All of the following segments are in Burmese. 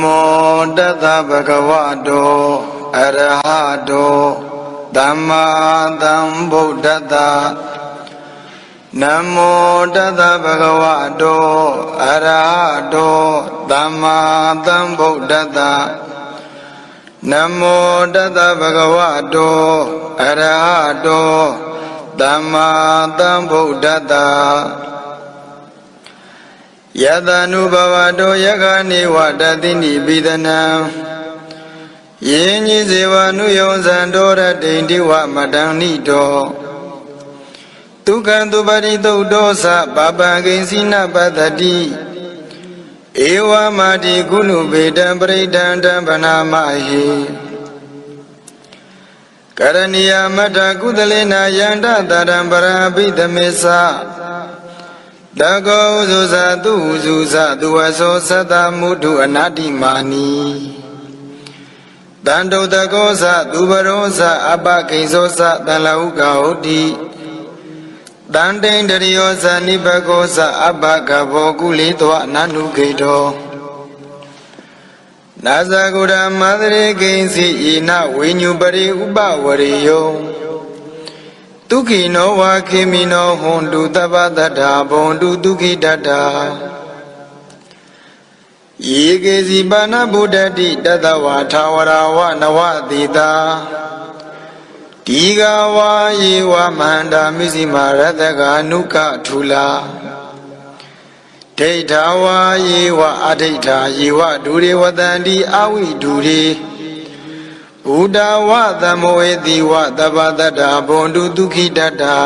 မောတတဗုဒ္ဓဝတောအရဟတောသမ္မာသမ္ဗုဒ္ဓတ္တနမောတတဗုဒ္ဓဝတောအရဟတောသမ္မာသမ္ဗုဒ္ဓတ္တနမောတတဗုဒ္ဓဝတောအရဟတောသမ္မာသမ္ဗုဒ္ဓတ္တ ယတ ानु ဘဝတောယခာနေဝတတိနိပိဒနံယင်းကြီးစေဝနုယောဇံတောရတိန်တိဝမတံနိတောဒုက္ခံသူပရိသုတ်တောသပပံဂိဉ္စီနပတ္တိဧဝမာတိကုလုဗေတံပရိဒံတံဗနာမဟိကရဏီယမတ္ထကုသလေနာယန္တတရံပရဟိတမေသ တကောဥဇုဇသူဥဇုဇသူဝသောသတ္တမုထုအနာတိမာနီတန်တုတကောဇသူဘရောဇအပကိဉ္စောဇတန်လဟုကဟုတ်တိတန်တိန်တရိယောဇနိဘကောဇအပကဘောကုလိတောအနန္နုခေတောနာဇဂုရမသရေကိဉ္စီဤနဝိညုပရိဥပဝရိယော ဒုက္ခိနောဝါခေမိနောဟွန်တုတပ္ပတ္ထာဘွန်တုဒုက္ခိတတ္ထာယေကေစီပါဏဗုဒ္ဓတိတတဝါထာဝရဝနဝတိတာဒီဃဝါယေဝမန္တာမိစီမာရတကအနုကထူလာဒိဋ္ဌဝါယေဝအဒိဋ္ဌာယေဝဒူရေဝတန္တိအဝိဒူရေ ဘုဒ္ဓဝသမောေတိဝသဗ္ဗတတ္တာဘွန်တုဒုက္ခိတတ္တာ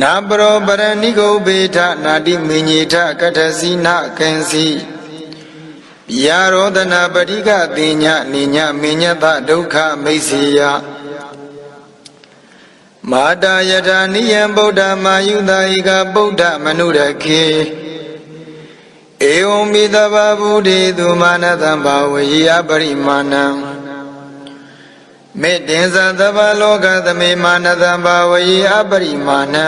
နာပရောပရဏိကုဘေထနာတိမင်ညေထကထစီနာကင်စီယာရောဒနာပရိကတိညနိညမင်ညတဒုက္ခမိတ်စီယမာတာယထာနိယံဗုဒ္ဓမာယုသာဧကဗုဒ္ဓမနုရခေ ဧဝံမိတဗဗုဒိတုမာနတံဘာဝေယပရိမာဏံမေတ္တင်ဇသဗ္ဗလောကသမေမာနတံဘာဝေယပရိမာဏံ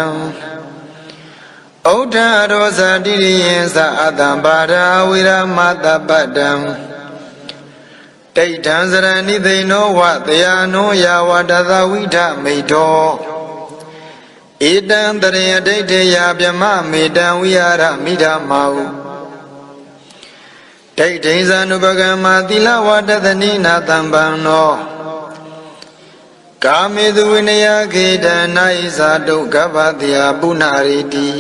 ဩဒ္ဓရောဇာတိရိယံသအတံပါရာဝိရမတပတ္တံတိဋ္ဌံစရဏိသိဏောဝတယာနောယာဝတသဝိထမိတောဧတံတရေဒိဋ္ဌေယဗြမမေတံဝိဟာရမိဓမ္မာဟု ဒိဋ္ဌိဇာနုပကမ္မာသီလဝတသနိနာတံပံနောကာမေသူဝိနယခေတနာဣဇာတုကပ္ပတယပုဏ္ဏရိတိ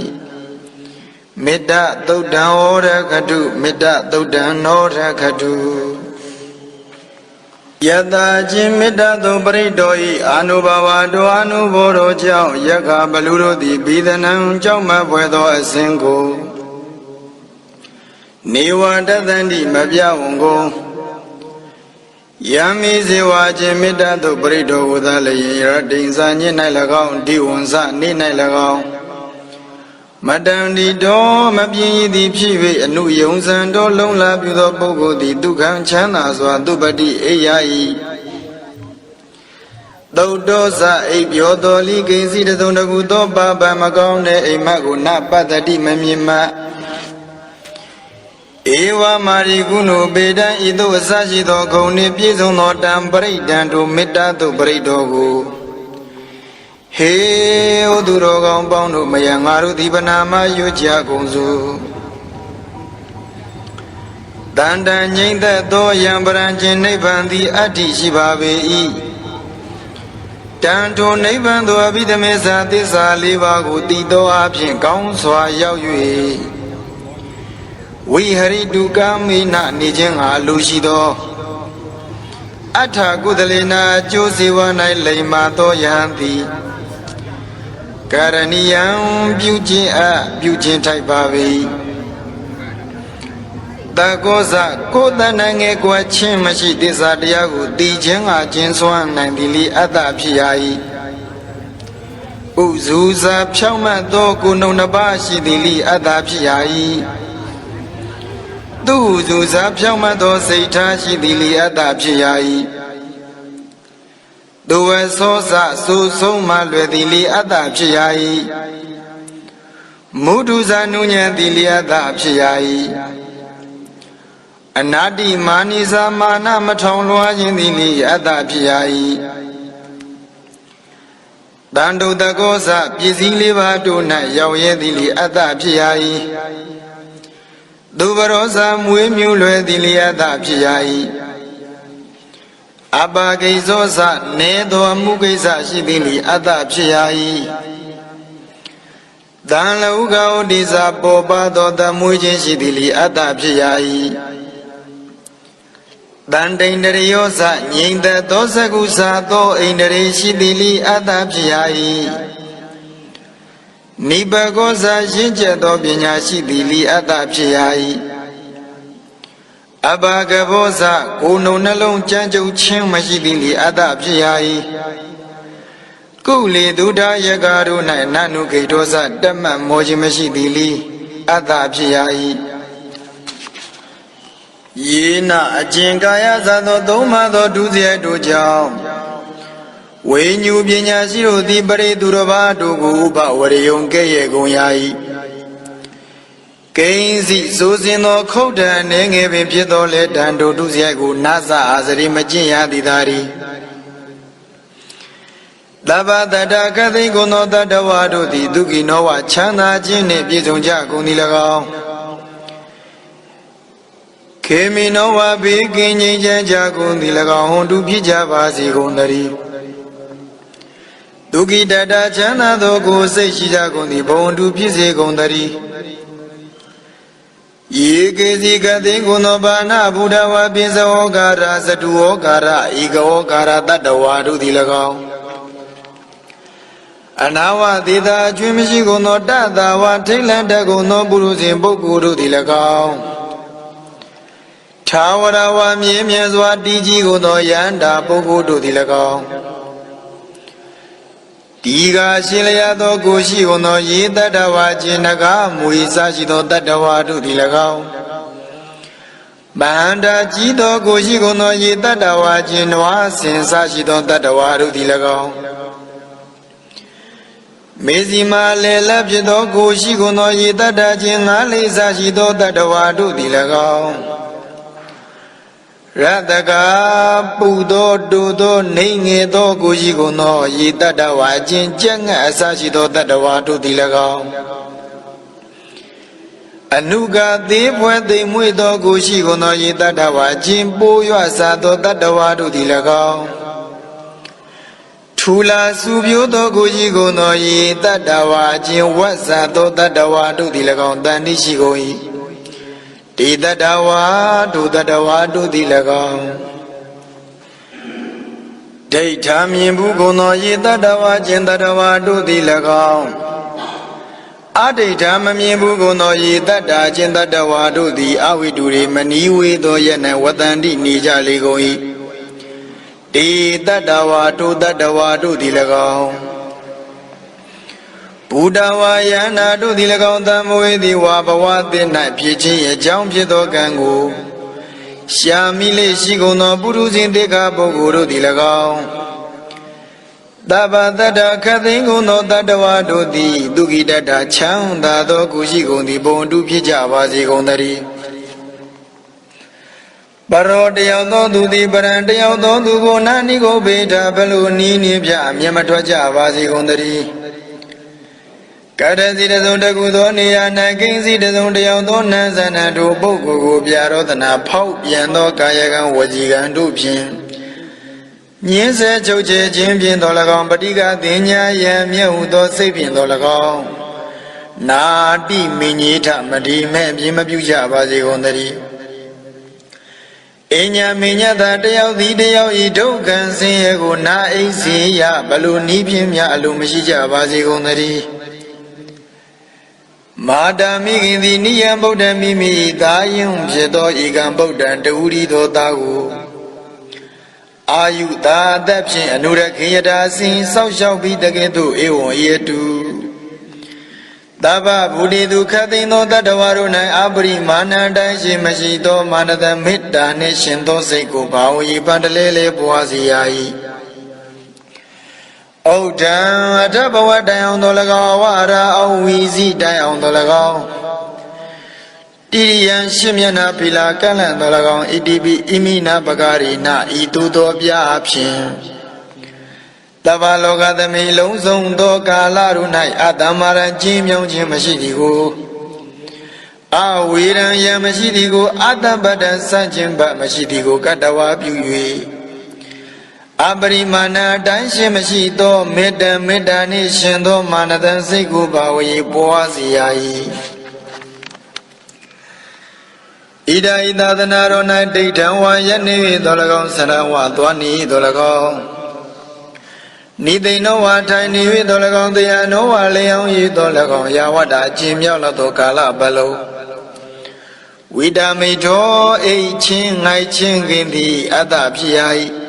မေတ္တသုတ်တံဩရခတုမေတ္တသုတ်တံနောရခတုယတချင်းမေတ္တသုပရိတောဤအာနုဘဝတောအာနုဘောတော်ကြောင့်ယက္ခဘလူတို့သည်ဘိဒနံကြောင့်မဖွယ်သောအစဉ်ကို နေဝတသန္တိမပြဝံကိုယံမိဇေဝခြင်းမေတ္တသုပရိတောဝသလယေရတိန်စာညစ်၌၎င်းဒီဝံစနေ၌၎င်းမတံဒီတော်မပြင်းရည်သည်ဖြစ်၍အနုယုံစံတော်လုံးလာပြုသောပုဂ္ဂိုလ်သည်ဒုက္ခံချမ်းသာစွာသူပတိအိယာဤသုတ်တော်စအိပ်ပြောတော်လိကိစီတသုံတကူသောပါပမကောင်းတဲ့အိမ်မက်ကိုနပတ္တိမမြင်မှ ဧဝမာရိကုဏုပေတံဤသို့အစရှိသောဂုဏ်နှင့်ပြည့်စုံသောတံပရိဒံတို့မေတ္တာတို့ပရိတော်ကိုဟေဩသူတော်ကောင်းပေါင်းတို့မယံငါတို့ဒီပနာမရွကြကုန်စုတန်တန်ငိမ့်သက်သောယံပရံခြင်းနိဗ္ဗာန်သည်အတ္တိရှိပါပေ၏တန်ထိုနိဗ္ဗာန်သို့အဘိဓမေသာသစ္စာလေးပါးကိုတည်သောအဖြစ်ကောင်းစွာရောက်၍ ဝိဟရိတုကာမိနနေခြင်းငါလူရှိသောအထာကုသလေနာအကျိုးစေဝ၌လိမ္မာသောယဟန်သည်ကရဏီယံပြုခြင်းအပြုခြင်းထိုက်ပါ၏တကောဇကိုယ်တဏ္ဍငယ်ကွယ်ချင်းမရှိသစ္စာတရားကိုတည်ခြင်းကကျင်းစွမ်းနိုင်သည်လေအတ္တဖြစ်ရ၏ဥဇူဇာဖြောင့်မတ်သောကိုယ်နှုံနှစ်ပါးရှိသည်လေအတ္တဖြစ်ရ၏ သူဇူဇာဖြောင့်မတ်သောစိတ်ထားရှိသည်လေအတ္တဖြစ်ရ၏သူဝသောစစူဆုံးမှလွယ်သည်လေအတ္တဖြစ်ရ၏မုဒုဇာနုညံသည်လေအတ္တဖြစ်ရ၏အနာတိမာနိစာမာနမထောင်လွှားခြင်းသည်လေအတ္တဖြစ်ရ၏တန်တုတကောစပစ္စည်းလေးပါးတို့၌ရောက်ရဲသည်လေအတ္တဖြစ်ရ၏ သူဘရောစာမွေးမြူလွယ်သည်လေအတ္တဖြစ်ရ၏အပါကိဇောစနေသောအမှုကိစ္စရှိသည်လေအတ္တဖြစ်ရ၏တန်လဟုကဩဒီစာပေါ်ပါသောသမွေးခြင်းရှိသည်လေအတ္တဖြစ်ရ၏တန်တိန်တရယောစငြိမ့်သက်သောစကုစာသောအိန္ဒြေရှိသည်လေအတ္တဖြစ်ရ၏ နိဗ္ဗကောစာရှင်းကျက်သောပညာရှိသည်လေအတ္တဖြစ်ရ၏အဘာကဘောဇကိုယ်နှုံနှလုံးကြမ်းကြုတ်ခြင်းမရှိသည်လေအတ္တဖြစ်ရ၏ကုလေဒုဒယကာတို့၌နနုဂိတောဇတမတ်မောခြင်းမရှိသည်လေအတ္တဖြစ်ရ၏ယေနအကျင်ကာယဇသောသုံးပါးသောဒုစရိုက်တို့ကြောင့် ဝိညူပညာရှိတို့သည်ပရိသူတော်ဘာတို့ကိုဥပဝရယုံကဲ့ရဲ့ကုန်ရ၏ကိဉ္စီစိုးစင်သော ခုတ်တံနေငယ်ပင်ဖြစ်သောလေတန်တို့ဒုစရိုက်ကိုနာသအာစရိမကျင့်ရသည်သာရီသဗ္ဗတတကသိကုသောတတဝါတို့သည်ဒုက္ခိနောဝချမ်းသာခြင်းနှင့်ပြည့်စုံကြကုန်သည်၎င်းခေမီနောဝဘေးကင်းငြိမ်းချမ်းကြကုန်သည်၎င်းဟွန်တူဖြစ်ကြပါစေကုန်သတည်း ဒုက္ခိတတချမ်းသာသောကိုယ်စိတ်ရှိကြကုန်သည်ဘုံတူဖြစ်စေကုန်သတည်းယေကေစီကတိကုသောဘာနာဘုဒ္ဓဝါပိစဝောကာရသတုဝောကာရဧကဝောကာရတတ္တဝါတို့သည်၎င်းအနာဝသေတာအကျွင်းမရှိကုန်သောတတဝါထိတ်လန့်တတ်ကုန်သောပုရုဇဉ်ပုဂ္ဂိုလ်တို့သည်၎င်းသာဝရဝမြင်းမြဲစွာတည်ကြည်ကုန်သောယန္တာပုဂ္ဂိုလ်တို့သည်၎င်း ဒီကရှင်လျာသောကိုရှိကုန်သောယေတတ္တဝါခြင်းနဂမူ၏စရှိသောတတ္တဝါတို့သည်၎င်းမန္တာကြီးသောကိုရှိကုန်သောယေတတ္တဝါခြင်းနွားဆင်စရှိသောတတ္တဝါတို့သည်၎င်းမေဇီမာလေလဖြစ်သောကိုရှိကုန်သောယေတတ္တခြင်းငါးလေးစရှိသောတတ္တဝါတို့သည်၎င်း ရတကပူသောတူသောနေငယ်သောကိုရှိကုန်သောယေတတ္တဝါအချင်းကြက်ငတ်အစရှိသောတတ္တဝါတို့သည်၎င်းအနုကသေးဖွဲသိမ်မွေ့သောကိုရှိကုန်သောယေတတ္တဝါအချင်းပိုးရွစားသောတတ္တဝါတို့သည်၎င်းထူလာစုပြိုးသောကိုရှိကုန်သောယေတတ္တဝါအချင်းဝတ်စားသောတတ္တဝါတို့သည်၎င်းတန်တိရှိကုန်၏ တိတတဝါဒုတတဝါတို့သည်၎င်းဒိဋ္ဌာမြင်ဘူးကုန်သောယေတတဝါကျင်တတဝါတို့သည်၎င်းအဒိဋ္ဌာမမြင်ဘူးကုန်သောယေတတာကျင်တတဝါတို့သည်အဝိတုရေမနီးဝေသောယနဝတန္တိနေကြလေကုန်၏တိတတဝါဒုတတဝါတို့သည်၎င်း ဘုဒ္ဓဝါယန္တာတို့သည်၎င်းတံမဝေသည်ဝါဘဝသစ်၌ဖြစ်ခြင်းအကြောင်းဖြစ်သောကံကိုရှာမိလေရှိကုန်သောပုရုဇဉ်တေခါပုဂ္ဂိုလ်တို့သည်၎င်းတပ္ပတတ္တခသိင်ကုန်သောတတ္တဝါတို့သည်ဒုက္ခိတတချမ်းသာသောကုရှိကုန်သည်ဘုံတုဖြစ်ကြပါစေကုန်သတည်းပရောတယောက်သောသူသည်ပရံတယောက်သောသူကိုနာနိကိုဘေဒဘလူနီးနီးပြမျက်မထွက်ကြပါစေကုန်သတည်း ကတစီတစုံတကူသောနေရာ၌ကိဉ္စီတစုံတယောက်သောနန်းဇဏတို့ပုဂ္ဂိုလ်ကိုပြရောသနာဖောက်ပြန်သောကာယကံဝจีကံတို့ဖြင့်ညင်းဆဲချုပ်ချယ်ခြင်းဖြင့်တော်၎င်းပဋိကတင်ညာယံမြတ်ဟုသောစိတ်ဖြင့်တော်၎င်းနာတိမင်းကြီးထမဒီမဲ့ပြင်းမပြုကြပါစေကုန်သတည်းအညာမညတာတယောက်သည်တယောက်ဤဒုက္ခံဆင်းရဲကိုနာအိစီယဘလူနီးပြင်းများအလိုမရှိကြပါစေကုန်သတည်း မာတာမိခင်သည်နိယံဗုဒ္ဓမိမိသာယံဖြစ်သောဧကံဗုဒ္ဓံတဝူရီသောသားကိုအာယုသာအသက်ဖြင့်အနုရခေယတာစဉ်စောက်ရှောက်ပြီးတကယ်သို့ဧဝံယေတုသဗ္ဗဗုဒိတုခသိင်သောတတ္တဝါတို့၌အပရိမာဏတိုင်းရှိမရှိသောမာနတမေတ္တာနှင့်ရှင်သောစိတ်ကိုဘာဝေပန္တလဲလဲပွားစီရ၏ ဩဒံအထဘဝတိုင်အောင်တော်၎င်းဝရအောင်ဝီစီတိုင်အောင်တော်၎င်းဒတိရိယံရှင်းမျက်နာဖီလာကန့်လန့်တော်၎င်းဣတိပိဣမိနာပကာရိနာဤသို့သောပြအဖြင့်တဗ္ဗလောကသမိလုံးစုံသောကာလတို့၌အတ္တမရကျင်းမြောင်းခြင်းမရှိသည်ကိုအဝေရံယံမရှိသည်ကိုအတ္တပတ္တစန့်ခြင်းဘမရှိသည်ကိုကတ္တဝါပြု၍ အပရိမာဏအတိုင်းရှင်မရှိသောမေတ္တမေတ္တာနှင့်ရှင်သောမာနတန်စိတ်ကိုပါဝေပွားစီရ၏ဣဒာဣသာသနာတော်၌ဒိဋ္ဌံဝါယနေ၍တော်၎င်းဆရဝသွားနေတော်၎င်းနိသိဏောဝါထိုင်နေ၍တော်၎င်းတရားနောဝါလျောင်း၍တော်၎င်းယာဝတ္တာအချင်းမြောက်လာသောကာလပတ်လုံးဝိတမိထောအိတ်ချင်းငိုက်ချင်းခင်သည်အတ္တဖြစ်ရ၏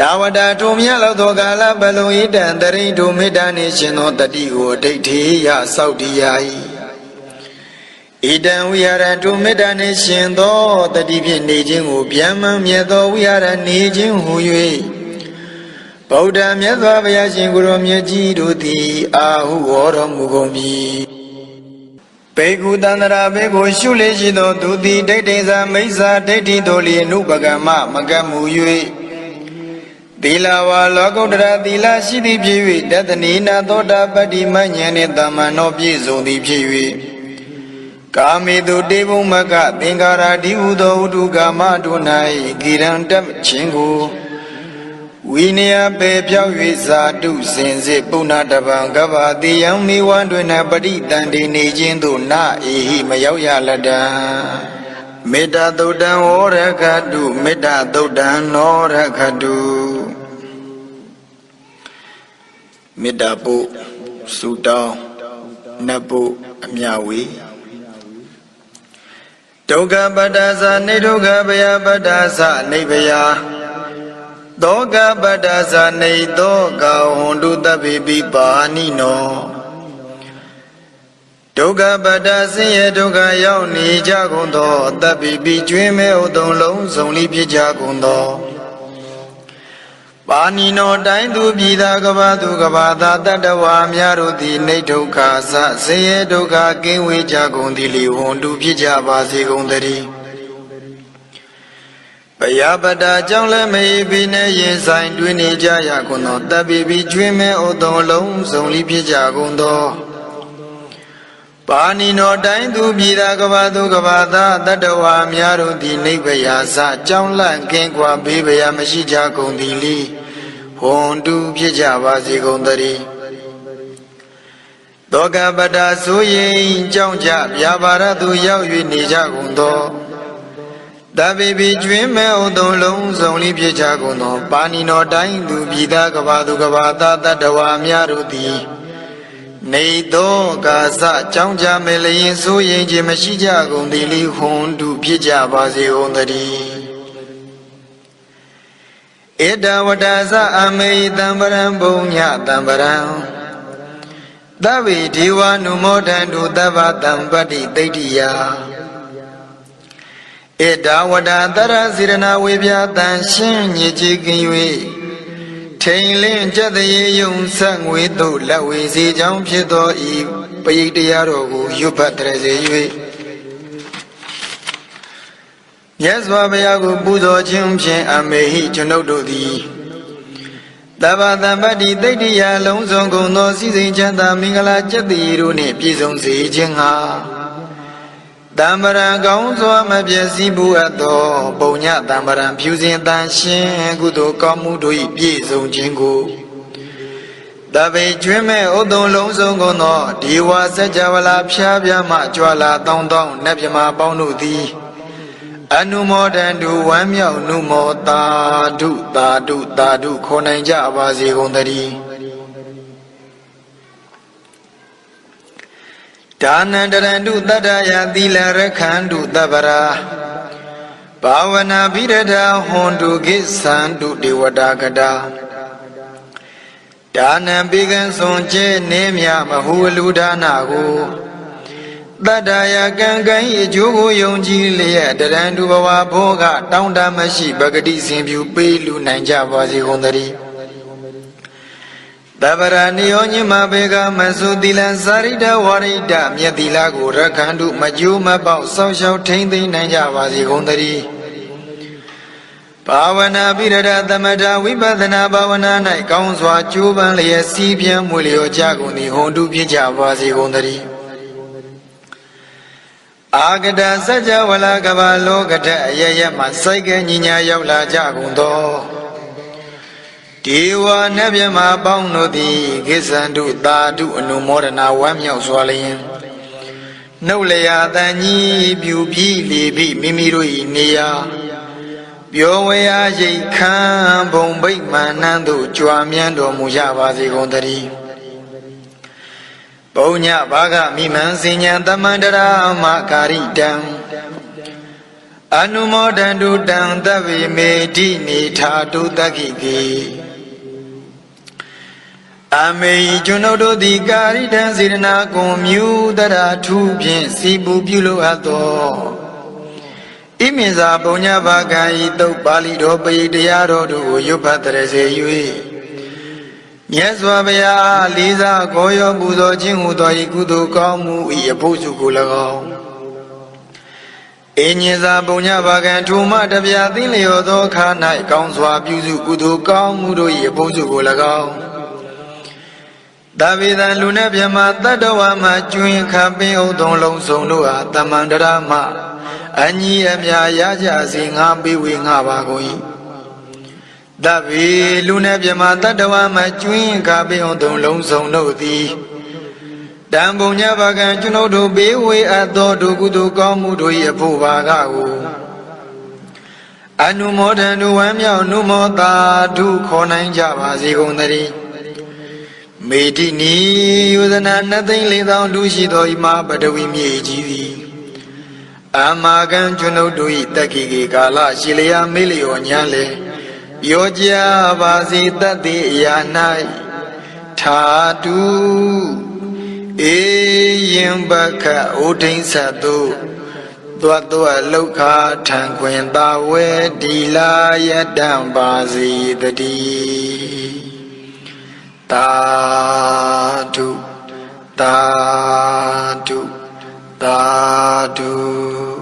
တာဝတ္တာထုံမြတ်လောက်သောကာလပတ်လုံးဣတံတရိထုမေတ္တာနှင့်ရှင်သောတတိကိုဒိဋ္ဌိယစောက်တည်ရ၏ဣတံဝိဟာရတုမေတ္တာနှင့်ရှင်သောတတိဖြင့်နေခြင်းကိုဗျမ္မမြတ်သောဝိဟာရနေခြင်းဟူ၍ဗုဒ္ဓမြတ်စွာဘုရားရှင်ကိုရောမြတ်ကြီးတို့သည်အာဟုဟောတော်မူကုန်ပြီဘေကုတန္တရာဘေကိုရှုလေရှိသောသူသည်ဒိဋ္ဌိသာမိစ္ဆာဒိဋ္ဌိတို့လျင်အနုပကမ္မမကတ်မူ၍ သီလဝါလောကုတ္တရာသီလရှိသည်ဖြစ်၍တတနိနာသောတာပတ္တိမဉ္ဇဉ်နှင့်တမ္မန်တော်ပြည့်စုံသည်ဖြစ်၍ကာမေတုတေဘုံမကသင်္ကာရာဒီဟုသောဥဒုကာမတို့၌ဂိရံတခြင်းကိုဝိနည်းပေပြောက်၍ဇာတုစင်စစ်ပုဏ္ဏတပံကဗ္ဗတိယံမိဝံတွင်၌ပရိတန်တေနေခြင်းသို့နာအေဟိမရောက်ရလတ္တံမေတ္တာသုတ်တံဝရခတုမေတ္တာသုတ်တံနောရခတု မေတ္တာပုစုတောင်းနတ်ပုအမြဝေဒုက္ခပတ္တသနေဒုက္ခဘယပတ္တသနေဘယသောကပတ္တသနေသောကဟွန်တုတပိပိပါဏိနောဒုက္ခပတ္တဆင်းရဲဒုက္ခရောက်နေကြကုန်သောတပိပိကျွင်းမဲ့ဥတုံလုံးစုံလိဖြစ်ကြကုန်သော ပါဏိနောတိုင်းသူပြည်သာကဘာသူကဘာသာတတ္တဝါများတို့သည်နေဒုက္ခသဆင်းရဲဒုက္ခကင်းဝေးကြကုန်သည်လေဟွန်တုဖြစ်ကြပါစေကုန်သတည်းဘယပတ္တာကြောင့်လည်းမေဘိနဲ့ရင်ဆိုင်တွင်နေကြရကုန်သောတပိပိကျွင်းမဲ့ဥတုံလုံးစုံလိဖြစ်ကြကုန်သောပါဏိနောတိုင်းသူပြည်သာကဘာသူကဘာသာတတ္တဝါများတို့သည်နိဗ္ဗာန်စကြောင်းလန့်ကင်းကွာဘေးဘယာမရှိကြကုန်သည်လေ ဟွန်တူဖြစ်ကြပါစေကုန်သတည်းသောကပတ္တာဆိုရင်ကြောင်းကြဗျာပါရသူရောက်၍နေကြကုန်သောတပိပိကျွင်းမဲ့ဥတုံလုံးစုံလိဖြစ်ကြကုန်သောပါဏိနောတိုင်းသူပြည်သာကဘာသူကဘာသာတတ္တဝါများတို့သည်နေသောကာစကြောင်းကြမယ်လျင်ဆိုရင်ခြင်းမရှိကြကုန်သည်လေဟွန်တုဖြစ်ကြပါစေကုန်သတည်း ဧတဝတ္တသအမေတံပရံဘုံညတံပရံသဗ္ဗေဒေဝနုမောဒန္တုသဗ္ဗတံပတ္တိတိဋ္ဌိယဧတဝတ္တတရစေရနာဝေပြတံရှင်းညစ်ကြည်ကင်၍ထိန်လင်းကြက်တရေယုံဆက်ငွေသို့လက်ဝေစီကြောင်းဖြစ်သောဤပရိတရားတော်ကိုရွတ်ဖတ်တရစေ၍ မြတ်စွာဘုရားကိုပူဇော်ခြင်းဖြင့်အမေဟိကျွန်ုပ်တို့သည်တဗ္ဗတမ္ပတ္တိတိတ်တိယလုံးစုံကုန်သောစီစိန်ချမ်းသာမင်္ဂလာကျက်တည်တို့နှင့်ပြည့်စုံစေခြင်းဟာတမ္ပရံကောင်းစွာမပြည့်စည်ဘူးအပ်သောပုံညတမ္ပရံဖြူစင်တန်ရှင်းကုသိုလ်ကောင်းမှုတို့၏ပြည့်စုံခြင်းကိုတပိကျွင်းမဲ့ဥတုံလုံးစုံကုန်သောဒီဝါစัจ java လာဖျားပြားမှကြွလာတောင်းတောင်းနတ်မြမာပေါင်းတို့သည် အနုမောဒန္တုဝမ်းမြောက်နုမောတာဓုတာဓုတာဓုခေါ်နိုင်ကြပါစေကုန်သတည်းဒါနန္တရန္တုတတ္တယသီလရခန္တုတပ္ပရာဘာဝနာဘိရဒဟွန်တုကိသန္တုဒေဝတာကတာဒါနံပိကံစွန်ကျဲနေမြမဟုလူဒါနာကို တတ္တယကံကံဤအကျိုးကိုယုံကြည်လျက်တရန္တုဘဝဘောကတောင်းတမရှိပဂတိစဉ်ဖြူပေးလူနိုင်ကြပါစေကုန်သတည်းသဗ္ဗရာနိယောညမဘေကမသုတိလံသာရိတဝရိတမြတ်တိလကိုရခန္တုမကျိုးမပေါက်စောင့်ရှောက်ထိမ့်သိမ့်နိုင်ကြပါစေကုန်သတည်းဘာဝနာပိရဒသမထဝိပဿနာဘာဝနာ၌ကောင်းစွာကြိုးပမ်းလျက်စီးပြင်းမွေလျော်ကြကုန်သည်ဟွန်တုဖြစ်ကြပါစေကုန်သတည်း အာဂတစัจ java လာကဘာလောကထအရရမှစိုက်ကညီညာရောက်လာကြကုန်သောဒေဝနတ်မြမပေါင်းတို့သည်ကိစ္ဆန္တုသာဓုအနုမောဒနာဝမ်းမြောက်စွာလျင်နှုတ်လျာတန်ကြီးပြူပြီးလေပြီးမိမိတို့၏နေရာပြောဝေအားရိတ်ခံဘုံဗိမ္မာန်နှံသို့ကြွားမြန်းတော်မူကြပါစေကုန်သတည်း ဘုံညဘာဂမိမံစဉ္ညာတမန္တရာမကာရိတံအနုမောဒန္တုတံသဗ္ဗေမေတိနေထာတုတက္ခိကေအမေကျွန်ုပ်တို့သည်ကာရိတံစေရနာကွန်မြူတရာထူးဖြင့်စီပူပြုလိုအပ်သောဣမိဇာပုံညဘာကံဤတုတ်ပါဠိတော်ပိတရားတော်တို့ကိုရွတ်ဖတ်တရစေ၍ မြတ်စွာဘုရားလေးစားကိုရောပူဇော်ခြင်းဟူသောဤကုသိုလ်ကောင်းမှုဤအဖို့စုကို၎င်းအင်းညင်သာပုံညဘာကံထူမတပြာသိလျော်သောခါ၌ကောင်းစွာပြုစုကုသိုလ်ကောင်းမှုတို့၏အဖို့စုကို၎င်းတဗေဒံလူနဲ့မြမတတ္တဝါမှာကျွင်ခပင်ဥသုံးလုံးစုံတို့ဟာတမန္တရမအညီအမြာရကြစေငါပေးဝေငါပါကုန်၏ တဗေလူနဲ့မြမတတ္တဝါမှာကျွင်ခပင်ဥသုံးလုံးစုံတို့သည်တံပုံညဘာကံကျွန်ုပ်တို့ပေးဝေအပ်သောဒုကုသိုလ်ကောင်းမှုတို့၏အဖို့ပါကကိုအနုမောဒန္တုဝမ်းမြောက်နုမောတာဒုခေါ်နိုင်ကြပါစေကုန်သတည်းမေတိနီယောဇနာနှစ်သိန်းလေးသောလူရှိသောဤမှာပတဝီမြေကြီးသည်အမာကံကျွန်ုပ်တို့၏တက္ကိကေကာလရှိလျာမေလျော်ညာလေ ရောကြပါစေတတ်သည့်အရာ၌ထာတုအေယံဘခဥဒိဉ္စတုသောတောလောက်ခာထံခွင်သာဝေဒီလာယတံပါစီတတိတာတုတာတုတာတု